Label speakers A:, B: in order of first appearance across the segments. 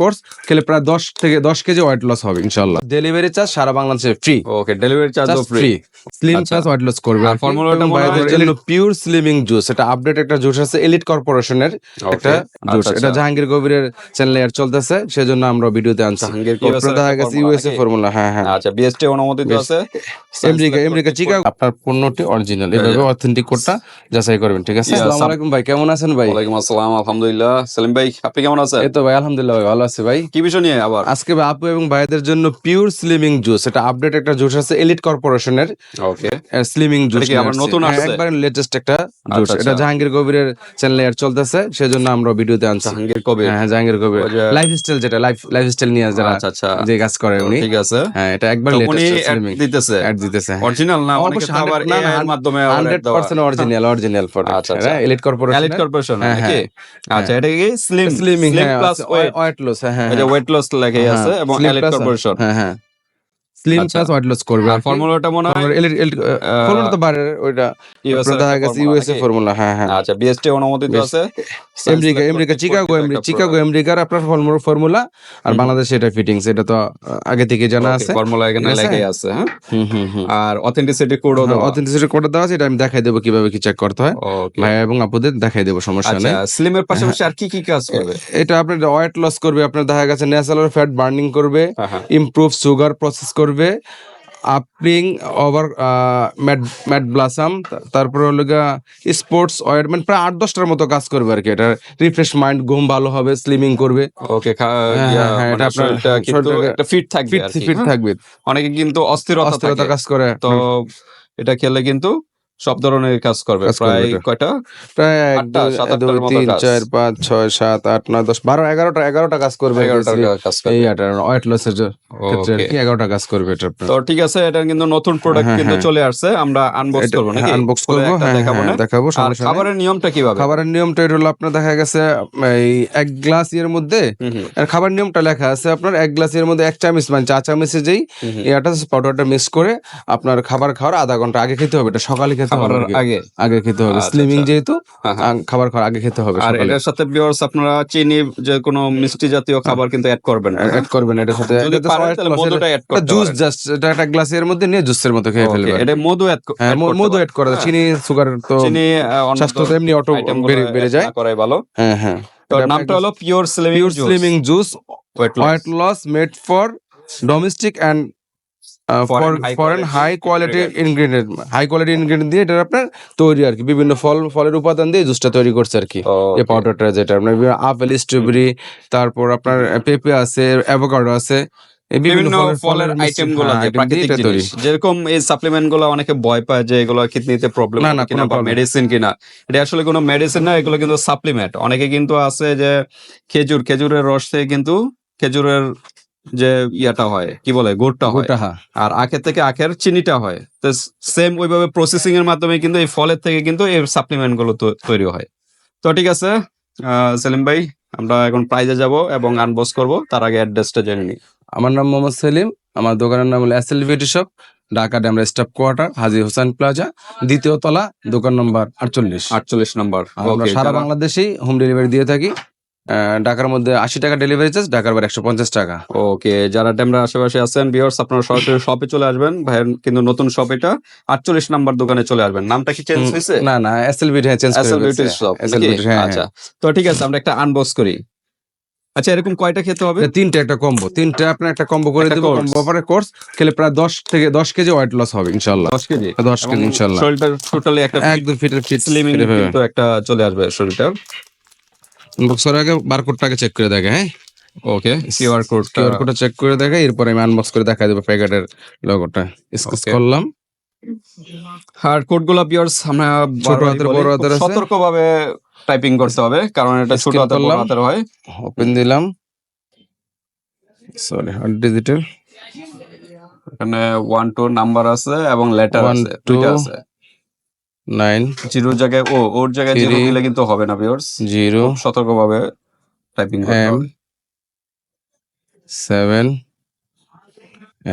A: Course খেলে প্রায় দশ থেকে দশ কেজি লস হবে ইনশাল্লাহ
B: ডেলিভারি চার্জ সারা বাংলাদেশে free
A: okay delivery charge free slim plus weight loss করবে আর ফর্মুলাটা পিওর স্লিমিং জুস এটা আপডেট একটা জুস আছে এলিট কর্পোরেশনের একটা জুস আচ্ছা, এটা আচ্ছা। জাহাঙ্গীর কবিরের চ্যানেলে চলতেছে সেজন্য আমরা ভিডিওতে আনছি জাহাঙ্গীর কবির দেখা গেছে ইউএসএ ফর্মুলা হ্যাঁ হ্যাঁ
B: আচ্ছা বিএসটি আছে
A: আমেরিকা আমেরিকা আপনার পণ্যটি অরিজিনাল এভাবে অথেন্টিক কোডটা যাচাই করবেন ঠিক আছে আসসালামু আলাইকুম ভাই কেমন আছেন ভাই
B: আসসালাম আলহামদুলিল্লাহ সেলিম ভাই আপনি কেমন আছেন
A: এই তো ভাই আলহামদুলিল্লাহ ভাই ভালো আছি ভাই
B: কি বিষয় নিয়ে আবার
A: আজকে আপু এবং ভাইদের জন্য পিওর স্লিমিং জুস এটা আপডেট একটা জুস আছে এলিট কর্পোরেশনের স্লিমিং জুস
B: আমার নতুন হ্যাঁ, আসছে
A: একবার লেটেস্ট একটা জুস আচ্ছা, আচ্ছা। এটা জাহাঙ্গীর কবিরের চ্যানেলে আর চলতেছে সেজন্য আমরা ভিডিওতে আনছি জাহাঙ্গীর কবির হ্যাঁ, হ্যাঁ জাহাঙ্গীর কবির লাইফস্টাইল যেটা লাইফ লাইফস্টাইল নিয়ে যারা আচ্ছা আচ্ছা যে কাজ করে উনি ঠিক আছে হ্যাঁ এটা একবার লেটেস্ট দিতেছে অ্যাড দিতেছে
B: অরিজিনাল হ্যাঁ। না অনেকে আবার এর মাধ্যমে
A: 100% অরিজিনাল অরিজিনাল ফটো আচ্ছা এলিট কর্পোরেশন
B: এলিট কর্পোরেশন নাকি আচ্ছা এটা কি slim slimming plus weight loss হ্যাঁ এটা ওয়েট লস লাগে আছে এবং এলিট কর্পোরেশন
A: হ্যাঁ হ্যাঁ স্লিম প্লাস ওয়েট লস করবে আর
B: ফর্মুলাটা মনে হয়
A: ফর্মুলা তো বারে ওইটা দেখা গেছে ইউএসএ ফর্মুলা হ্যাঁ হ্যাঁ
B: আচ্ছা বিএসটি আছে
A: America America Chicago America Chicago আমেরিকার আপনার ফর্মুলা ফর্মুলা আর এটা তো আগে থেকে জানা আছে
B: ফর্মুলা এখানে আছে হ্যাঁ আর অথেন্টিসিটি কোড
A: অথেন্টিসিটি কোড দেওয়া আছে আমি দেখাই দেবো কিভাবে কি চেক করতে হয় ভাই এবং আপুদের দেখাই দেবো সমস্যা আচ্ছা, নেই
B: স্লিমের পাশাপাশি হ্যাঁ। আর কি কি কাজ করবে
A: এটা আপনার ওয়েট লস করবে আপনার দেখা গেছে ন্যাচারাল ফ্যাট বার্নিং করবে ইমপ্রুভ সুগার প্রসেস করবে করবে আপ্রিং ওভার ম্যাট ম্যাট ব্লাসাম তারপরে হলো গা স্পোর্টস অয়েন্টমেন্ট প্রায় আট দশটার মতো কাজ করবে আর কি এটা রিফ্রেশ মাইন্ড ঘুম ভালো হবে স্লিমিং করবে
B: ওকে হ্যাঁ, হ্যাঁ, মানে ফিট থাকবে ফিট থাকবে অনেকে কিন্তু অস্থির অস্থিরতা কাজ করে তো এটা খেলে কিন্তু সব ধরনের কাজ করবে প্রায় কয়টা
A: প্রায় তিন চার পাঁচ ছয় সাত আট নয় দশ বারো এগারোটা এগারোটা কাজ করবে এগারোটা কাজ করবে
B: তো ঠিক আছে এটা কিন্তু নতুন প্রোডাক্ট হ্যাঁ, কিন্তু হ্যাঁ। চলে আসছে আমরা আনবক্স করবো
A: আনবক্স হ্যাঁ, করবো দেখাবো
B: খাবারের নিয়মটা
A: খাবারের নিয়মটা এটা হলো আপনার দেখা গেছে এই এক গ্লাস এর মধ্যে আর খাবার নিয়মটা লেখা আছে আপনার এক গ্লাস এর মধ্যে এক চামচ মানে চা চামচে যেই এটা পাউডারটা মিক্স করে আপনার খাবার খাওয়ার আধা ঘন্টা আগে খেতে হবে এটা সকালে খেতে হবে আগে আগে খেতে হবে স্লিমিং আচ্ছা, আচ্ছা। যেহেতু হ্যাঁ, হ্যাঁ। খাবার খাওয়ার আগে খেতে হবে
B: আর এটার সাথে ভিউয়ার্স আপনারা চিনি যে কোনো মিষ্টি জাতীয় হ্যাঁ। খাবার কিন্তু অ্যাড করবেন
A: অ্যাড করবেন এটার সাথে জুস জাস্ট এটা একটা গ্লাসের মধ্যে নিয়ে জুসের মতো খেয়ে ফেলবেন এটা মধু অ্যাড মধু অ্যাড করা চিনি সুগার তো চিনি স্বাস্থ্য এমনি অটো বেড়ে বেড়ে যায় করাই ভালো হ্যাঁ হ্যাঁ
B: তো নামটা হলো pure
A: slimming juice weight loss made for domestic and foreign high quality ingredient high quality ingredient দিয়ে এটা আপনার তৈরি আর কি বিভিন্ন ফল ফলের উপাদান দিয়ে জুসটা তৈরি করছে আর কি এই পাউডারটা যেটা আপনার আপেল স্ট্রবেরি তারপর আপনার পেঁপে আছে অ্যাভোকাডো আছে
B: বিভিন্ন ফলের আইটেম গুলো হ্যাঁ, যেরকম এই সাপ্লিমেন্ট গুলো অনেকে ভয় পায় যে এগুলো কিডনিতে প্রবলেম কিনা বা মেডিসিন কিনা এটা আসলে কোনো মেডিসিন না এগুলো কিন্তু সাপ্লিমেন্ট অনেকে কিন্তু আছে যে খেজুর খেজুরের রস থেকে কিন্তু খেজুরের যে ইয়াটা হয় কি বলে গুড়টা হয় হ্যাঁ। আর আখের থেকে আখের চিনিটা হয় তো সেম ওইভাবে প্রসেসিং এর মাধ্যমে কিন্তু এই ফলের থেকে কিন্তু এই সাপ্লিমেন্ট গুলো তৈরি হয় তো ঠিক আছে সেলিম ভাই আমরা এখন প্রাইজে যাব এবং আনবক্স করব তার আগে অ্যাড্রেসটা জেনে নিই
A: আমার নাম মোহাম্মদ সেলিম আমার দোকানের নাম হলো SL beauty shop Dhaka Demra staff quarter Haji Hossain plaza দ্বিতীয় তলা দোকান নম্বর আটচল্লিশ
B: আটচল্লিশ নম্বর
A: সারা বাংলাদেশেই হোম ডেলিভারি দিয়ে থাকি ঢাকার মধ্যে আশি টাকা ডেলিভারি চার্জ ঢাকার বাইরে একশো পঞ্চাশ টাকা
B: ওকে যারা ডেমরা আশেপাশে আছেন বিহার্স আপনারা সরাসরি শপে চলে আসবেন ভাইয়ের কিন্তু নতুন শপ এটা আটচল্লিশ নাম্বার দোকানে চলে আসবেন নামটা কি চেঞ্জ হয়েছে
A: না না S L beauty change S L
B: beauty shop আচ্ছা হ্যাঁ। তো ঠিক আছে আমরা একটা আনবক্স করি আচ্ছা এরকম কয়টা খেতে হবে
A: তিনটা একটা কম্বো তিনটা আপনার একটা কম্বো করে দেবো কম্বো কোর্স খেলে প্রায় দশ থেকে দশ কেজি ওয়েট লস হবে ইনশাল্লাহ দশ কেজি দশ কেজি ইনশাল্লাহ
B: শরীরটা টোটালি একটা
A: একদম ফিট ফিট
B: স্লিমিং কিন্তু একটা চলে আসবে শরীরটা
A: আনবক্স করার আগে বারকোডটা আগে চেক করে দেখে হ্যাঁ ওকে কিউআর কোড কিউআর কোডটা চেক করে দেখে এরপর আমি আনবক্স করে দেখাই দেবো প্যাকেটের লোগোটা স্কেচ করলাম হার্ড কোড গুলো পিওর্স আমরা
B: ছোট হাতের বড় হাতের সতর্ক ভাবে টাইপিং করতে হবে কারণ এটা ছোট হাতের বড় হাতের হয়
A: ওপেন দিলাম সরি আর ডিজিটাল
B: এখানে ওয়ান টু নাম্বার আছে এবং লেটার
A: আছে দুইটা আছে নাইন
B: জিরোর জায়গায় ও ওর জায়গায় জিরো দিলে কিন্তু হবে না ভিউয়ার্স জিরো সতর্কভাবে টাইপিং করতে
A: হবে seven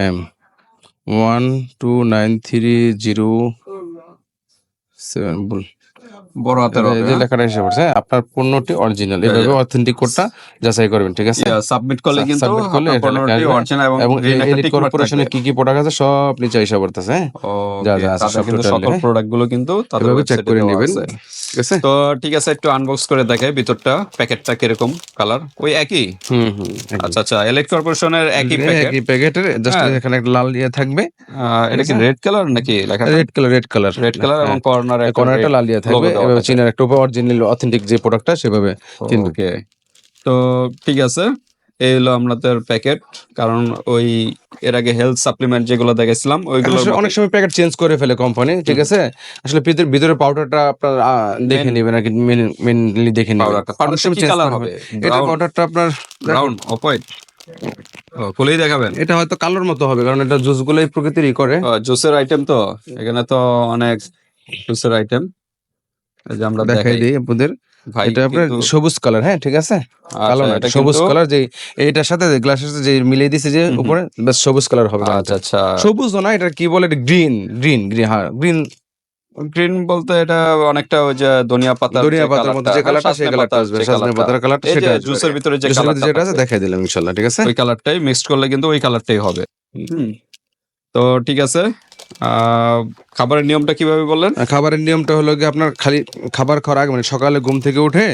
A: M one two nine three zero seven বড় হাতের যে হ্যাঁ? লেখাটা হিসেবে পড়ছে হ্যাঁ, আপনার পণ্যটি অরিজিনাল এভাবে অথেন্টিক কোডটা যাচাই করবেন ঠিক আছে
B: সাবমিট করলে কিন্তু সাবমিট করলে এবং
A: কর্পোরেশনের কি কি প্রোডাক্ট আছে সব নিচে হিসাব করতেছে হ্যাঁ?
B: যা যা আছে সব সকল প্রোডাক্ট গুলো কিন্তু
A: তাদেরভাবে চেক করে নেবেন
B: ঠিক আছে তো ঠিক আছে একটু আনবক্স করে দেখে ভিতরটা প্যাকেটটা কিরকম কালার ওই একই হুম হুম আচ্ছা আচ্ছা এলিট কর্পোরেশনের একই প্যাকেট
A: একই প্যাকেটের জাস্ট এখানে একটা লাল ইয়ে থাকবে
B: এটা কি রেড কালার নাকি
A: লেখা red colour red colour
B: red colour এবং কর্নার
A: কর্নারটা লাল ইয়ে থাকবে এভাবে চীনের একটা উপায় অরিজিনাল অথেন্টিক যে প্রোডাক্টটা সেভাবে
B: চীনকে তো ঠিক আছে এই হলো আমাদের প্যাকেট কারণ ওই এর আগে হেলথ সাপ্লিমেন্ট যেগুলো দেখেছিলাম
A: ওইগুলো অনেক সময় প্যাকেট চেঞ্জ করে ফেলে কোম্পানি ঠিক আছে আসলে ভিতরে ভিতরে পাউডারটা আপনার দেখে নেবেন আর কি মেনলি দেখে নেবেন
B: পাউডারটা পাউডার হবে
A: এটা পাউডারটা আপনার
B: ব্রাউন অফ হোয়াইট খুলেই দেখাবেন
A: এটা হয়তো কালোর মতো হবে কারণ এটা জুস জুসগুলোই প্রকৃতিরই করে
B: জুসের আইটেম তো এখানে তো অনেক জুসের আইটেম
A: যে আমরা দেখাই দিই আপনাদের এটা আপনার সবুজ কালার হ্যাঁ ঠিক আছে আচ্ছা, কালো না সবুজ কালার যে এটার সাথে গ্লাসের যে মিলিয়ে দিছে যে উপরে বেশ সবুজ কালার হবে আচ্ছা আচ্ছা সবুজ না এটা কি বলে গ্রিন গ্রিন গ্রিন হ্যাঁ গ্রিন
B: গ্রিন বলতে এটা অনেকটা ওই যে ধনিয়া পাতা
A: ধনিয়া পাতার মধ্যে যে কালারটা সেই কালারটা আসবে সাজনে পাতার কালারটা সেটা
B: জুসের ভিতরে যে
A: কালারটা যেটা আছে দেখাই দিলাম ইনশাআল্লাহ ঠিক আছে
B: ওই কালারটাই মিক্সড করলে কিন্তু ওই কালারটাই হবে হুম তো ঠিক আছে খাবারের নিয়মটা কিভাবে বললেন
A: খাবারের নিয়মটা হলো কি আপনার খালি খাবার খাওয়ার আগে মানে সকালে ঘুম থেকে উঠে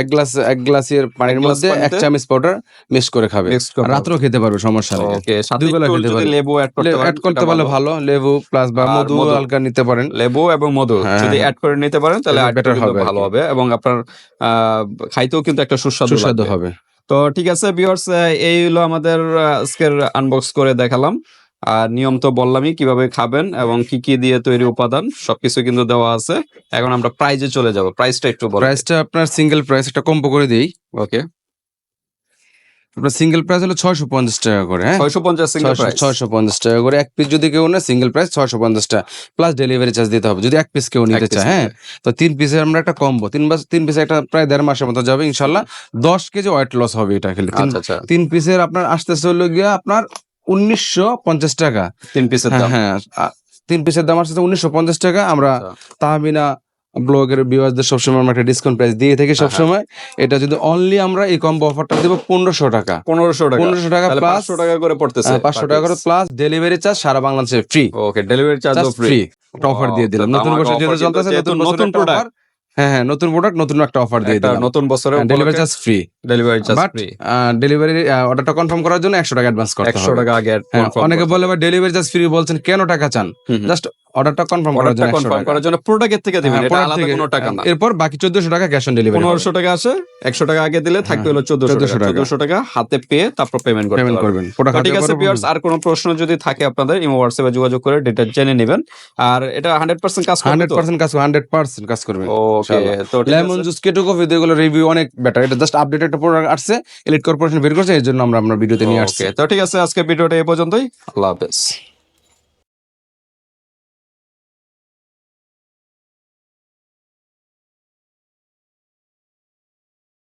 A: এক গ্লাস এক গ্লাসের পানির মধ্যে এক চামচ পাউডার মিক্স করে খাবে রাত্রেও খেতে পারবে সমস্যা নেই
B: ওকে সাথে বেলা খেতে পারবে লেবু অ্যাড করতে
A: অ্যাড করতে পারলে ভালো লেবু প্লাস বা মধু হালকা নিতে পারেন
B: লেবু এবং মধু হ্যাঁ। যদি অ্যাড করে নিতে পারেন তাহলে বেটার হবে ভালো হবে এবং আপনার খাইতেও কিন্তু একটা সুস্বাদু সুস্বাদু হবে তো ঠিক আছে ভিউয়ার্স এই হলো আমাদের আজকের আনবক্স করে দেখালাম আর নিয়ম তো বললামই কিভাবে খাবেন এবং কি কি দিয়ে তৈরি উপাদান সবকিছু কিন্তু দেওয়া আছে এখন আমরা প্রাইজে চলে যাব প্রাইসটা একটু বলো
A: প্রাইসটা আপনার সিঙ্গেল প্রাইস একটা কম্বো করে দিই ওকে আপনার সিঙ্গেল প্রাইস হলো ছয়শো পঞ্চাশ টাকা করে হ্যাঁ ছয়শো পঞ্চাশ ছয়শো পঞ্চাশ টাকা করে এক পিস যদি কেউ না সিঙ্গেল প্রাইস ছয়শো পঞ্চাশ টাকা প্লাস ডেলিভারি চার্জ দিতে হবে যদি এক পিস কেউ নিতে চায় হ্যাঁ তো তিন পিসের আমরা একটা কম্বো তিন মাস তিন পিসে একটা প্রায় দেড় মাসের মতো যাবে ইনশাল্লাহ দশ কেজি ওয়েট লস হবে এটা খেলে তিন পিসের আচ্ছা, আচ্ছা। আপনার আসতে চলে গিয়ে আপনার উনিশশো পঞ্চাশ টাকা তিন পিসের দাম হ্যাঁ, হ্যাঁ তিন পিসের দাম আসছে উনিশশো পঞ্চাশ টাকা আমরা আচ্ছা। তাহমিনা ব্লগের ভিউয়ার্সদের সবসময় আমরা একটা ডিসকাউন্ট প্রাইস দিয়ে থাকি হ্যাঁ, হ্যাঁ। সবসময় এটা যদি অনলি আমরা এই কম্বো অফারটা দেবো পনেরোশো টাকা পনেরোশো টাকা পনেরোশো টাকা পাঁচশো
B: টাকা করে পড়তেছে
A: পাঁচশো টাকা করে প্লাস ডেলিভারি চার্জ সারা বাংলাদেশে free
B: okay delivery charge free offer দিয়ে দিলাম নতুন বছর যেহেতু চলতেছে নতুন বছর অফার
A: হ্যাঁ হ্যাঁ নতুন প্রোডাক্ট নতুন একটা অফার দিয়ে দিলাম নতুন বছরে delivery charge free
B: delivery charge free
A: delivery অর্ডারটা কনফার্ম করার জন্য 100 টাকা অ্যাডভান্স করতে
B: হবে 100 টাকা আগে হ্যাঁ,
A: অনেকে বলে ভাই ডেলিভারি চার্জ ফ্রি বলছেন কেন টাকা চান জাস্ট অর্ডারটা কনফার্ম করার
B: জন্য কনফার্ম করার জন্য প্রোডাক্টের থেকে দিবেন হ্যাঁ, এটা আলাদা কোনো টাকা না
A: এরপর বাকি 1400 টাকা ক্যাশ অন ডেলিভারি
B: 1500 টাকা আছে 100 টাকা আগে দিলে থাকবে হ্যাঁ, হলো 1400 টাকা 1400 টাকা হাতে পেয়ে তারপর পেমেন্ট করতে পেমেন্ট করবেন ঠিক আছে ভিউয়ার্স আর কোনো প্রশ্ন যদি থাকে আপনাদের ইমো হোয়াটসঅ্যাপে যোগাযোগ করে ডেটা জেনে নেবেন আর এটা 100% কাজ
A: করবে 100% কাজ 100% কাজ করবে ও তো লেমন জুস কেটো কফি তো এগুলো রিভিউ অনেক বেটার এটা জাস্ট আপডেট একটা প্রোডাক্ট আসছে এলিট কর্পোরেশন বের করছে এর জন্য আমরা আমরা ভিডিওতে নিয়ে আসছি
B: তো ঠিক আছে আজকে ভিডিওটা এই পর্যন্তই
A: আল্লাহ হাফেজ